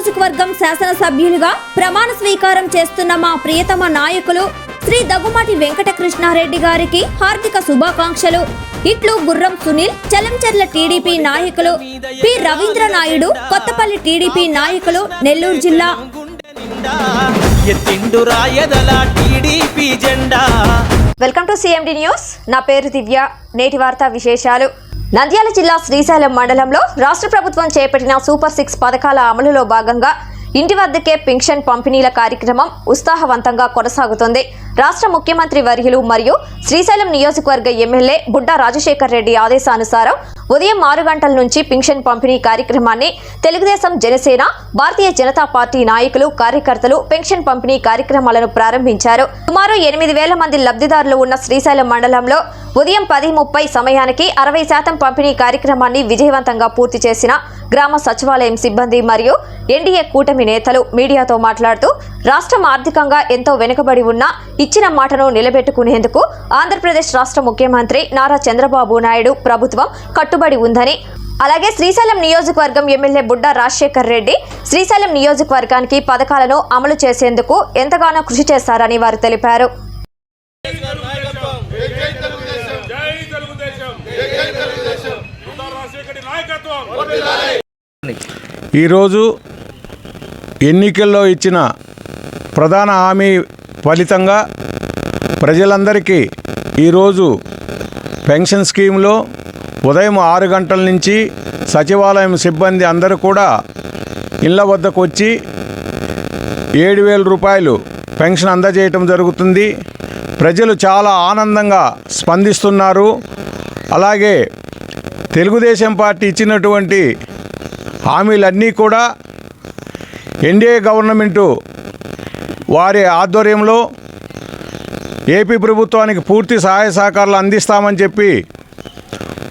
నియోజకవర్గం శాసనసభ్యులుగా ప్రమాణ స్వీకారం చేస్తున్న మా ప్రియతమ నాయకులు శ్రీ దగ్గుమాటి వెంకటకృష్ణారెడ్డి గారికి హార్దిక శుభాకాంక్షలు. ఇట్లు గుర్రం సునీల్ చలంచర్ల టీడీపీ నాయకులు పి. రవీంద్ర నాయుడు కొత్తపల్లి టీడీపీ నాయకులు నెల్లూరు జిల్లా. Welcome to CMD news. నా పేరు దివ్య. నేటి వార్తా విశేషాలు. నంద్యాల జిల్లా శ్రీశైలం మండలంలో రాష్ట్ర ప్రభుత్వం చేపట్టిన సూపర్ సిక్స్ పథకాల అమలులో భాగంగా ఇంటి వద్దకే పింఛన్ పంపిణీల కార్యక్రమం ఉత్సాహవంతంగా కొనసాగుతుంది. రాష్ట్ర ముఖ్యమంత్రి వర్యులు మరియు శ్రీశైలం నియోజకవర్గ ఎమ్మెల్యే బుడ్డా రాజశేఖర్ రెడ్డి ఆదేశానుసారం ఉదయం ఆరు గంటల నుంచి పింఛన్ పంపిణీ కార్యక్రమాన్ని తెలుగుదేశం జనసేన భారతీయ జనతా పార్టీ నాయకులు కార్యకర్తలు పెన్షన్ పంపిణీ కార్యక్రమాలను ప్రారంభించారు. సుమారు ఎనిమిది వేల మంది లబ్ధిదారులు ఉన్న శ్రీశైలం మండలంలో ఉదయం పది ముప్పై సమయానికి అరవై శాతం పంపిణీ కార్యక్రమాన్ని విజయవంతంగా పూర్తి చేసిన గ్రామ సచివాలయం సిబ్బంది మరియు ఎన్డీఏ కూటమి నేతలు మీడియాతో మాట్లాడుతూ రాష్ట్రం ఆర్థికంగా ఎంతో వెనుకబడి ఉన్న ఇచ్చిన మాటను నిలబెట్టుకునేందుకు ఆంధ్రప్రదేశ్ రాష్ట్ర ముఖ్యమంత్రి నారా చంద్రబాబు నాయుడు ప్రభుత్వం కట్టుబడి ఉందని. అలాగే శ్రీశైలం నియోజకవర్గం ఎమ్మెల్యే బుడ్డా రాజశేఖర్ రెడ్డి శ్రీశైలం నియోజకవర్గానికి పథకాలను అమలు చేసేందుకు ఎంతగానో కృషి చేశారని వారు తెలిపారు. ఈరోజు ఎన్నికల్లో ఇచ్చిన ప్రధాన హామీ ఫలితంగా ప్రజలందరికీ ఈరోజు పెన్షన్ స్కీమ్లో ఉదయం ఆరు గంటల నుంచి సచివాలయం సిబ్బంది అందరూ కూడా ఇళ్ళ వద్దకు వచ్చి ఏడు వేల రూపాయలు పెన్షన్ అందజేయటం జరుగుతుంది. ప్రజలు చాలా ఆనందంగా స్పందిస్తున్నారు. అలాగే తెలుగుదేశం పార్టీ ఇచ్చినటువంటి హామీలన్నీ కూడా ఎన్డీఏ గవర్నమెంటు వారి ఆధ్వర్యంలో ఏపీ ప్రభుత్వానికి పూర్తి సహాయ సహకారాలు అందిస్తామని చెప్పి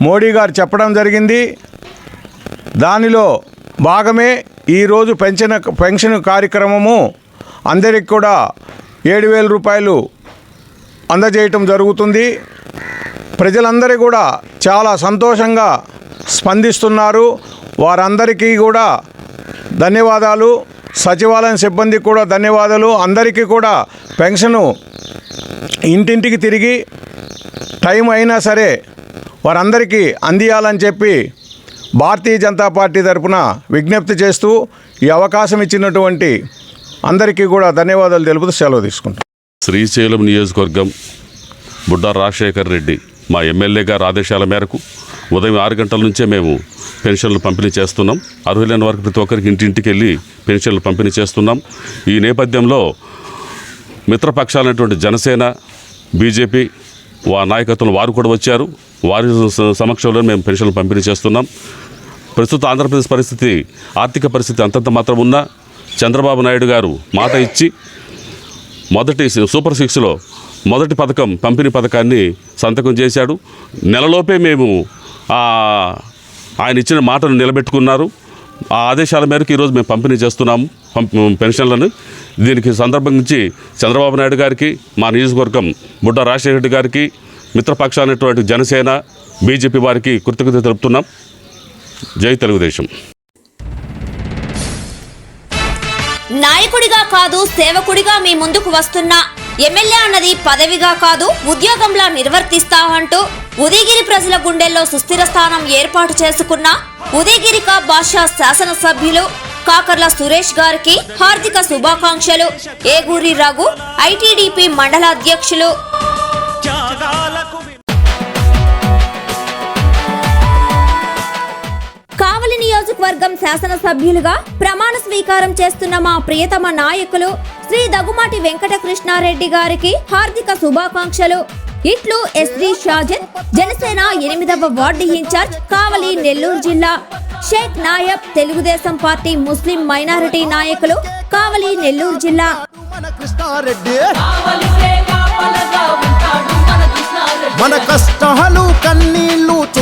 మోడీ గారు చెప్పడం జరిగింది. దానిలో భాగమే ఈరోజు పెన్షన్ పెన్షన్ కార్యక్రమము. అందరికి కూడా ఏడు వేల రూపాయలు అందజేయటం జరుగుతుంది. ప్రజలందరూ కూడా చాలా సంతోషంగా స్పందిస్తున్నారు. వారందరికీ కూడా ధన్యవాదాలు. సచివాలయం సిబ్బందికి కూడా ధన్యవాదాలు. అందరికీ కూడా పెన్షను ఇంటింటికి తిరిగి టైం అయినా సరే వారందరికీ అందియాలని చెప్పి భారతీయ జనతా పార్టీ తరఫున విజ్ఞప్తి చేస్తూ ఈ అవకాశం ఇచ్చినటువంటి అందరికీ కూడా ధన్యవాదాలు తెలుపుతూ సెలవు తీసుకుంటాం శ్రీశైలం నియోజకవర్గం బుడ్డా రాజశేఖర్ రెడ్డి మా ఎమ్మెల్యే గారి ఆదేశాల మేరకు ఉదయం ఆరు గంటల నుంచే మేము పెన్షన్లు పంపిణీ చేస్తున్నాం. అర్హులైన వారికి ప్రతి ఒక్కరికి ఇంటింటికి వెళ్ళి పెన్షన్లు పంపిణీ చేస్తున్నాం. ఈ నేపథ్యంలో మిత్రపక్షాలైనటువంటి జనసేన బీజేపీ వా నాయకత్వం వారు కూడా వచ్చారు. వారి సమక్షంలో మేము పెన్షన్లు పంపిణీ చేస్తున్నాం. ప్రస్తుత ఆంధ్రప్రదేశ్ పరిస్థితి ఆర్థిక పరిస్థితి అంతంత మాత్రం ఉన్నా చంద్రబాబు నాయుడు గారు మాట ఇచ్చి మొదటి సూపర్ సిక్స్లో మొదటి పథకం పంపిణీ పథకాన్ని సంతకం చేశాడు. నెలలోపే మేము ఆయన ఇచ్చిన మాటను నిలబెట్టుకున్నారు. ఆ ఆదేశాల మేరకు ఈరోజు మేము పంపిణీ చేస్తున్నాము పెన్షన్లను. దీనికి సందర్భించి చంద్రబాబు నాయుడు గారికి మా నియోజకవర్గం బుడ్డ రాజశేఖర రెడ్డి గారికి మిత్రపక్షానటువంటి జనసేన బీజేపీ వారికి కృతజ్ఞత తెలుపుతున్నాం. జై తెలుగుదేశం. నాయకుడిగా కాదు సేవకుడిగా మీ ముందుకు వస్తున్నా ఎమ్మెల్యే అన్నది పదవిగా కాదు ఉద్యోగంలా నిర్వర్తిస్తా అంటూ ఉదయగిరి ప్రజల గుండెల్లో సుస్థిర స్థానం ఏర్పాటు చేసుకున్న ఉదయగిరిక భాషా శాసనసభ్యులు కాకర్ల సురేష్ గారికి హార్దిక శుభాకాంక్షలు. ఏగూరి రఘు ఐటీడీపీ మండల అధ్యక్షులు నియోజకవర్గం శాసనసభ్యులుగా ప్రమాణ స్వీకారం చేస్తున్న మా ప్రియతమ నాయకులు శ్రీ దగ్గుమాటి వెంకటకృష్ణారెడ్డి గారికి హార్దిక శుభాకాంక్షలు. ఇట్లు ఎస్డి షాజన్ జనసేన ఎనిమిదవ వార్డు ఇన్ఛార్జ్ కావలి నెల్లూరు జిల్లా. Sheikh Nayab Telugu Desam party Muslim minority నాయకులు కావలి నెల్లూరు జిల్లా. మన కృష్ణారెడ్డి. మన కష్టాలు కన్నీళ్ళు